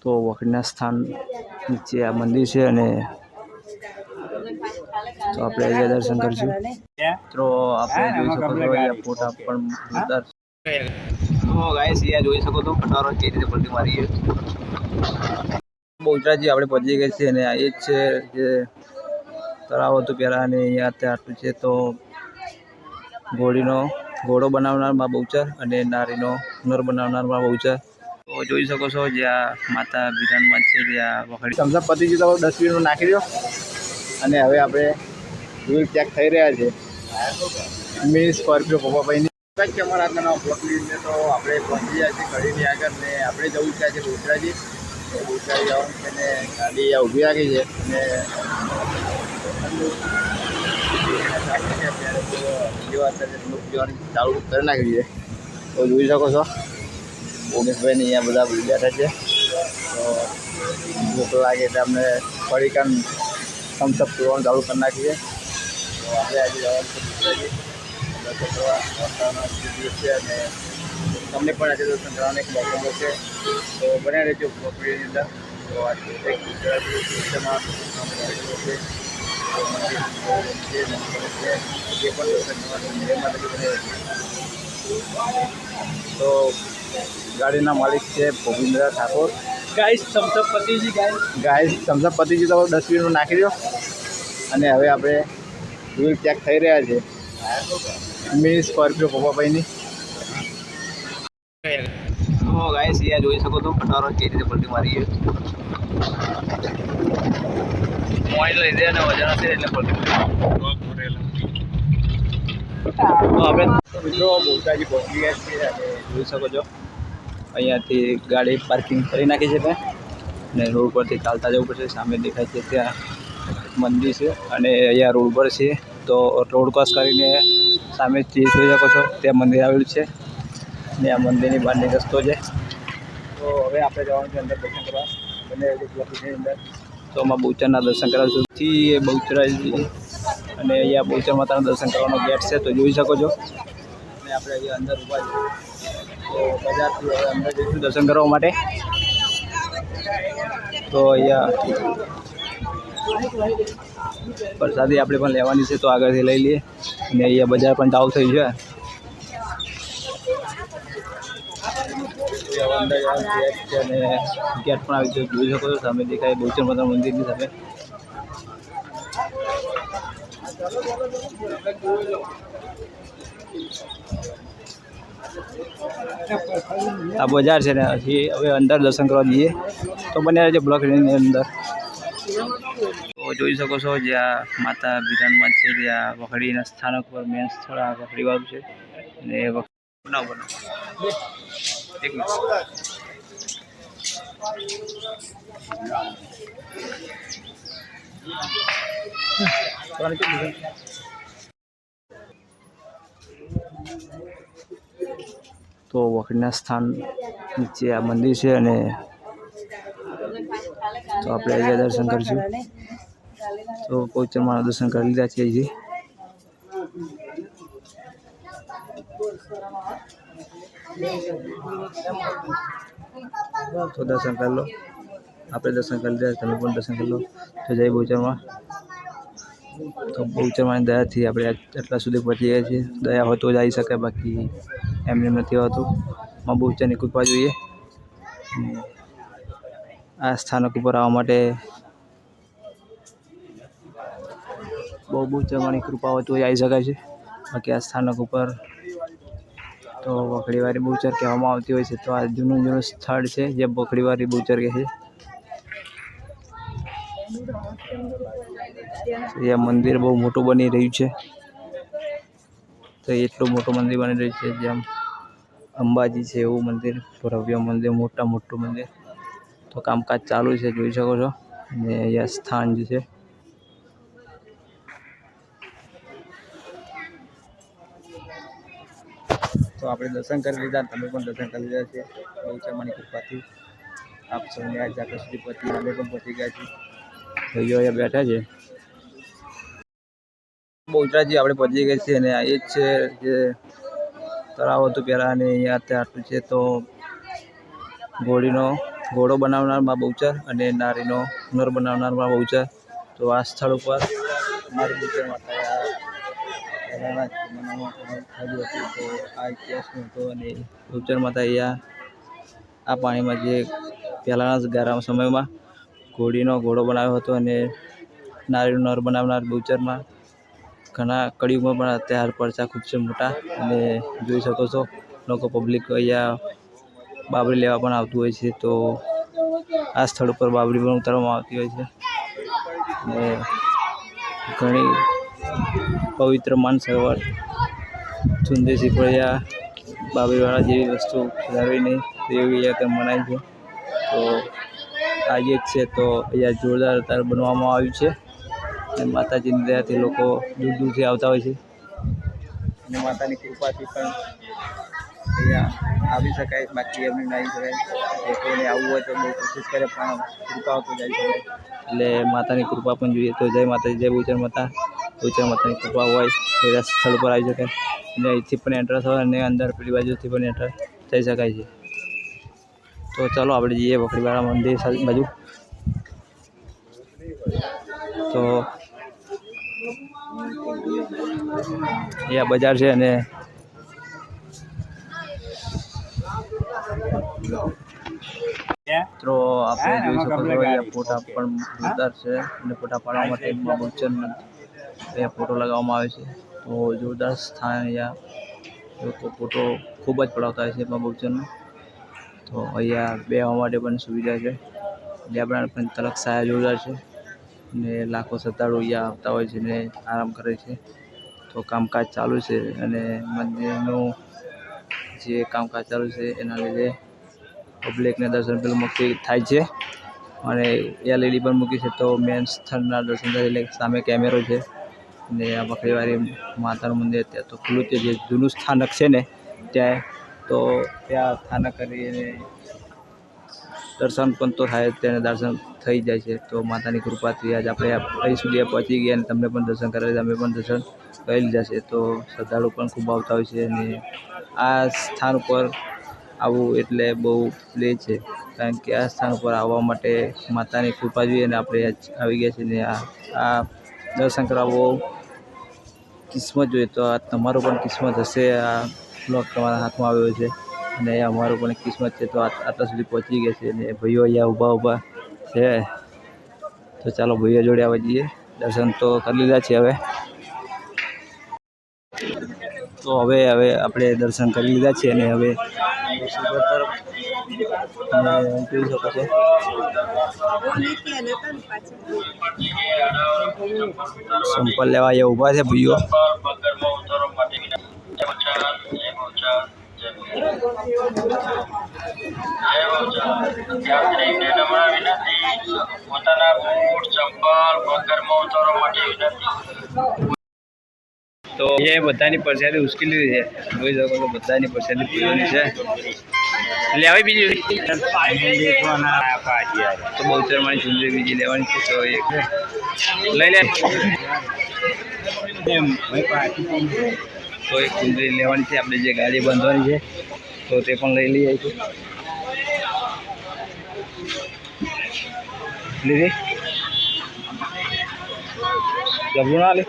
તો વખડના સ્થાન નીચે આ મંદિર છે અને તો આપણે અહીંયા દર્શન કરીશું. તો આપણે જોઈ શકો છો અહીંયા ફોટા પણ જોરદાર તો ગાઈસ અહીંયા જોઈ શકો છો કટારો કેવી રીતે પડતી મારી બહુચરાજી આપણે પહોંચી ગઈ છે અને આ એ જ છે જે તળાવ હતું પહેલાં અને અહીંયા અત્યારે આટલું છે. તો ઘોડીનો ઘોડો બનાવનારમાં બહુચર અને નારીનો હુનર બનાવનારમાં બહુચર તો જોઈ શકો છો જ્યાં માતા વિધાનમાં છે જ્યાં વખડી થમ્સઅપ પતિજી તો ડસ્ટબિનમાં નાખી દો. અને હવે આપણે વ્હીલ ચેક થઈ રહ્યા છે. મી સ્કોર્પિયો પપ્પાભાઈની. કે અમારા આજના બ્લોકની અંદર તો આપણે પહોંચી જાય છે ઘડીની આગળ ને આપણે જવું છે આજે બોચરાજી બોચરાજી જવાનું છે ને ગાડી ઊભી રાખી છે. અને ચાલુ કરી નાખી છે. તો જોઈ શકો છો. ઓગેશભાઈ ને અહીંયા બધા બેઠા છે. તો ભૂખ લાગે એટલે અમને ફરીકાન થમ્સઅપ પીવાનું ચાલુ કરી નાખીએ. તો આપણે આજે જવાનું છે છે અને તમને પણ આજે દર્શન કરવાનો એક મોકો મળશે તો બન્યા રહેજો પ્રોપર્ટીની અંદર. તો આજે એક ગુજરાતી છે. છે છે. પણ છે તો ગાડીના માલિક છે Bhupendra Thakor. Guys Thums Up પતિજી guys guys Thums Up ગયું તો ડસ્ટબિનમાં નાખી દો. અને હવે આપણે વ્હીલ ચેક થઈ રહ્યા છે. મી સ્કોર્પિયો પપ્પાભાઈની. તો ગાઈસ અહીંયા જોઈ શકો છો પટારો કેવી રીતે પડતી મારી છે મોબાઈલ લઈ દે અને વજન હશે એટલે પલટી તો આપણે મિત્રો બોલતાજી પહોંચી ગયા છીએ જોઈ શકો છો. અહીંયાથી ગાડી પાર્કિંગ કરી નાખી છે ત્યાં. અને રોડ પરથી ચાલતા જવું પડશે. સામે દેખાય છે ત્યાં મંદિર છે અને અહીંયા રોડ પર છે. તો રોડ ક્રોસ કરીને સામે જે જોઈ શકો છો, ત્યાં મંદિર આવેલું છે. અને આ મંદિરની બહારની રસ્તો છે. તો હવે આપણે જવાનું છે અંદર દર્શન કરવા. બંને અંદર. તો આમાં બહુચરના દર્શન કરાવશું. થી બહુચરાજી અને અહીંયા બહુચર માતાના દર્શન કરવાનો ગેટ છે. તો જોઈ શકો છો. અને આપણે અહીંયા અંદર ઊભા છીએ તો બજારથી હવે અંદર જઈશું દર્શન કરવા માટે. તો અહીંયા પ્રસાદી આપણે પણ લેવાની છે, તો આગળથી લઈ લઈએ. અને અહીંયા બજાર પણ ચાલુ થઈ છે. હવે અંદર જવાનું ગેટ છે અને ગેટ પણ આવી ગયો. જોઈ શકો છો, સામે દેખાય બહુચર માતા મંદિરની સામે. આ બજાર છે ને, હજી હવે અંદર દર્શન કરવા જઈએ. તો બને છે બ્લોકની અંદર. તો જોઈ શકો છો જ્યાં માતા વિધાનમાં છે જ્યાં વખડીના સ્થાનક પર મેન સ્થળ આ વખડીવાળું છે. અને બનાવો બનાવો. એક મિનિટ. તો વખતના સ્થાન નીચે આ મંદિર છે અને તો આપણે અહીંયા દર્શન કરીશું. તો પૌચરમાના દર્શન કરી લીધા છે હજી. તો દર્શન કરી લો. આપણે દર્શન કરી લીધા તમે પણ દર્શન કરી લો. તો જય બહુચરમાં. તો બહુચરમાની દયાથી આપણે આટલા સુધી પહોંચી ગયા છીએ. દયા હોય તો જ આવી શકે, બાકી એમને એમ નથી હોતું. માં બહુચરની કૃપા જોઈએ. આ સ્થાનક ઉપર આવવા માટે બહુ બહુચરમાની કૃપા હોય તો જ આવી શકાય છે. બાકી આ સ્થાનક ઉપર તો વખડીવારી બહુચર કહેવામાં આવતી હોય છે. તો આ જૂનું જૂનું સ્થળ છે, જે વખડીવારી બહુચર કહે છે. એ મંદિર બહુ મોટું બની રહ્યું છે. તો એટલું મોટું મંદિર બની રહ્યું છે જેમ અંબાજી છે એવું મંદિર, ભવ્ય મંદિર, મોટા મોટું મંદિર. તો કામકાજ ચાલુ છે, જોઈ શકો છો. અને અહીંયા સ્થાન જે છે. તો આપણે દર્શન કરી લીધા, તમે પણ દર્શન કરી લીધા છે. બહુચરમાની કૃપાથી આપ સૌને આ સુધી પહોંચી અમે પણ પહોંચી ગયા છીએ. ભાઈઓ અહીંયા બેઠા છે. બહુચરાજી આપણે પહોંચી ગઈ છીએ અને આ એ જ છે જે તળાવ હતું પહેલાં અને અહીંયા અત્યારે આટલું છે તો ઘોડીનો ઘોડો બનાવનાર મા બહુચર અને નારીનો નર બનાવનાર મા બહુચર. તો આ સ્થળ ઉપર મારી બહુચર માતા જમાનામાં હતું. તો આ ઇતિહાસનું હતો અને બહુચર માતા અહીંયા આ પાણીમાં જે પહેલાંના ગારામાં સમયમાં ઘોડીનો ઘોડો બનાવ્યો હતો અને નારીનો નર બનાવનાર બહુચરમાં ઘણા કળિયુગમાં પણ અત્યારે પડછા ખૂબ છે મોટા. અને જોઈ શકો છો, લોકો પબ્લિક અહીંયા બાબરી લેવા પણ આવતું હોય છે. તો આ સ્થળ ઉપર બાબરી પણ ઉતારવામાં આવતી હોય છે. અને ઘણી પવિત્ર માન સરોવર ચુંદે શીપળિયા બાબરીવાળા જેવી વસ્તુ ધરાવી નહીં તો એવી અહીંયા મનાય છે. તો આજે જ છે, તો અહીંયા જોરદાર અત્યારે બનવામાં આવ્યું છે. અને માતાજીની દયાથી લોકો દૂર દૂરથી આવતા હોય છે. અને માતાની કૃપાથી પણ અહીંયા આવી શકાય બાકી એમને ના આવી શકાય લોકોને આવવું હોય તો બહુ કોશિશ કરે પણ કૃપા તો જઈ શકાય એટલે માતાની કૃપા પણ જોઈએ તો જય માતાજી જય બહુચર માતા. બહુચર માતાની કૃપા હોય તો એ સ્થળ પર આવી શકાય. અને અહીંથી પણ એન્ટર થવાય અને અંદર પેલી બાજુથી પણ એન્ટર થઈ શકાય છે. તો ચાલો આપણે જઈએ બકરીવાળા મંદિર બાજુ. તો અહીંયા બજાર છે અને મિત્રો આપણે જોઈ શકો છો અહીંયા ફોટા પણ જોરદાર છે અને ફોટા પાડવા માટે એમાં અહીંયા ફોટો લગાવવામાં આવે છે. તો જોરદાર સ્થાન અહીંયા. લોકો ફોટો ખૂબ જ પડાવતા હોય છે એમાં બહુચરનો તો અહીંયા બેસવા માટે પણ સુવિધા છે. લેબડા પણ તલક સાયા જોરદાર છે. ને લાખો શ્રદ્ધાળુ અહીંયા આવતા હોય છે ને આરામ કરે છે. તો કામકાજ ચાલુ છે અને મંદિરનું જે કામકાજ ચાલુ છે એના લીધે પબ્લિકને દર્શન પેલું મુક્તિ થાય છે. અને એલઈડી પણ મૂકી છે તો મેન સ્થળના દર્શન થાય એટલે સામે કેમેરો છે અને આ બકરીવારી માતાનું મંદિર ત્યાં તો ખુલ્લું છે. જે જૂનું સ્થાનક છે ને ત્યાં તો ત્યાં સ્થાનક કરીને દર્શન પણ તો થાય તેને દર્શન થઈ જાય છે. તો માતાની કૃપાથી આજ આપણે અહીં સુધી પહોંચી ગયા અને તમને પણ દર્શન કરાવી, અમે પણ દર્શન કરી લીધા છે. તો શ્રદ્ધાળુ પણ ખૂબ આવતા હોય છે અને આ સ્થાન ઉપર આવવું એટલે બહુ લે છે. કારણ કે આ સ્થાન ઉપર આવવા માટે માતાની કૃપા જોઈએ અને આપણે આવી ગયા છીએ ને આ આ દર્શન કરાવવો કિસ્મત જોઈએ. તો આ તમારો પણ કિસ્મત હશે, આ બ્લોક તમારા હાથમાં આવ્યો છે. અને અમારું પણ કિસ્મત છે તો આટલા સુધી પહોંચી ગયા છે અને ભાઈઓ અહીંયા ઊભા ઊભા છે. તો ચાલો ભાઈઓ જોડે આવવા જઈએ. દર્શન તો કરી લીધા છે હવે. તો હવે હવે આપણે દર્શન કરી લીધા છે અને હવે જોઈ સંપલ લેવા અહીંયા ઊભા છે ભાઈઓ. તો એ બધાની પરસાદી ઉશ્કેલી છે. જોઈ શકો તો બધાની પરસાદી પીવાની છે. એટલે હવે બીજી તો બહુચરમાની ચૂંદડી બીજી લેવાની છે, તો એક. લઈ લે. તો એક ચૂંદડી લેવાની છે, આપણે જે ગાડી બાંધવાની છે. તો તે પણ લઈ લઈએ છે લીધી? જબરું ના લે.